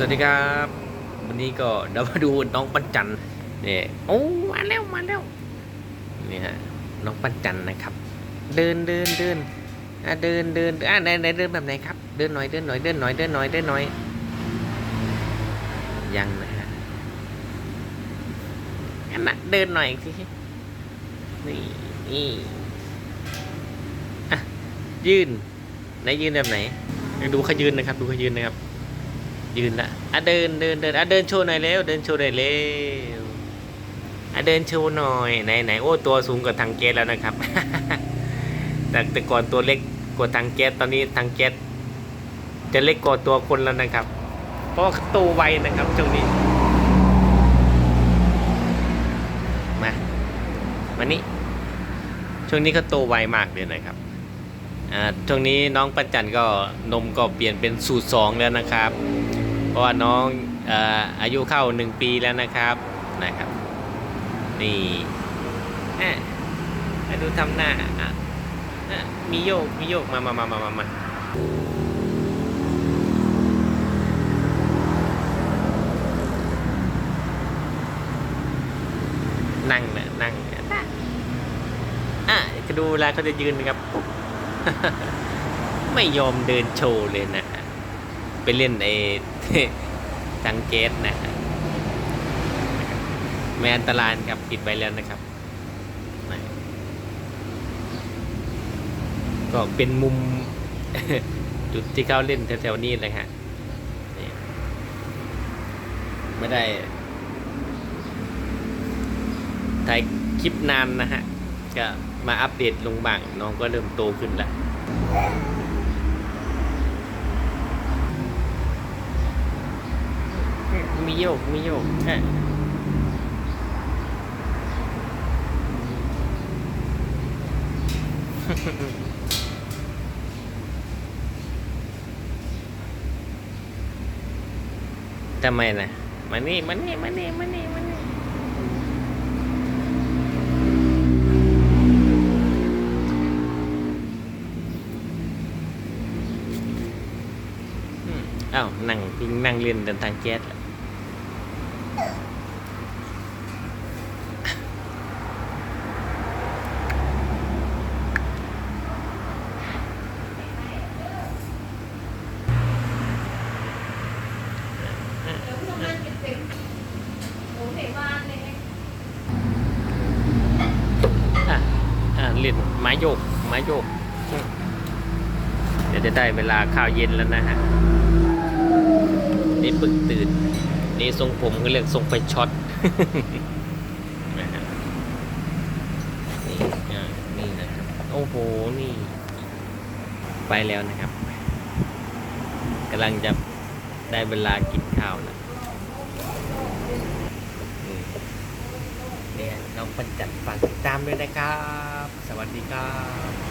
สวัสดีครับ วันนี้ก็เดี๋ยวมาดูน้องปันจันเนี่ยโอ้มาแล้วมาแล้วนี่ฮะน้องปันจันนะครับ เดินเดินเดินอะเดินเดินอะไหนไหนเดินแบบไหนครับ เดินหน่อยเดินหน่อยเดินหน่อยเดินหน่อยเดินหน่อยยังนะฮะอันน่ะเดินหน่อยสินี่นี่อะยืนไหนยืนแบบไหนดูเขายืนนะครับ ดูเขายืนนะครับ ยืนละอะเดินเดินเดินอะเดินโชว์หน่อยเร็วเดินโชว์หน่อยเร็วอะเดินโชว์หน่อยไหนไหนโอ้ตัวสูงกว่าทางแก๊สแล้วนะครับ แต่แต่ก่อนตัวเล็กกว่าทางแก๊สตอนนี้ทางแก๊สจะเล็กกว่าตัวคนแล้วนะครับ เพราะว่าโตไวนะครับช่วงนี้มามานี่ช่วงนี้เขาโตไวมากเลยนะครับอ่าช่วงนี้น้องปัจจันก็นมก็เปลี่ยนเป็นสูตรสองแล้วนะครับ เพราะว่าน้องออายุเข้าหนึ่งปีแล้วนะครับนะครับ นี่อะมาดูทำหน้าอะมีโยกมีโยกมามามามามามานั่งนะนั่งอะจะดูเวลเขาจะยืนนะครับ ไม่ยอมเดินโชว์เลยนะ ไปเล่นไอ้ทังเกตนะฮะไม่อันตรายครับปิดไปแล้วนะครับ ก็เป็นมุมจุดที่เขาเล่นแถวๆนี้เลยฮะไม่ได้ถ่ายคลิปนานนะฮะ ก็มาอัปเดตลงบ้างน้องก็เริ่มโตขึ้นแล้ว มีโยก มีโยกอะทำไมนะมานี่มานี่มานี่มานี่มานี่อ้าวนั่งพิงนั่งเล่นเดินทางแก๊สแหละ เดี๋ยวทำงาน เต็มโอ้เหบ้านเลยอะอะเล่นไม้โยกไม้โยก เดี๋ยวจะได้เวลาข้าวเย็นแล้วนะฮะ นี่ปึกตื่น นี่ทรงผมก็เรียกทรงไฟช็อตนี่นี่นะครับ โอ้โห นี่ ไปแล้วนะครับกำลังจะได้เวลากินข้าวแล้วอืมเนี่ยน้อง ปัญจัดฝากติดตามด้วยนะครับ สวัสดีครับ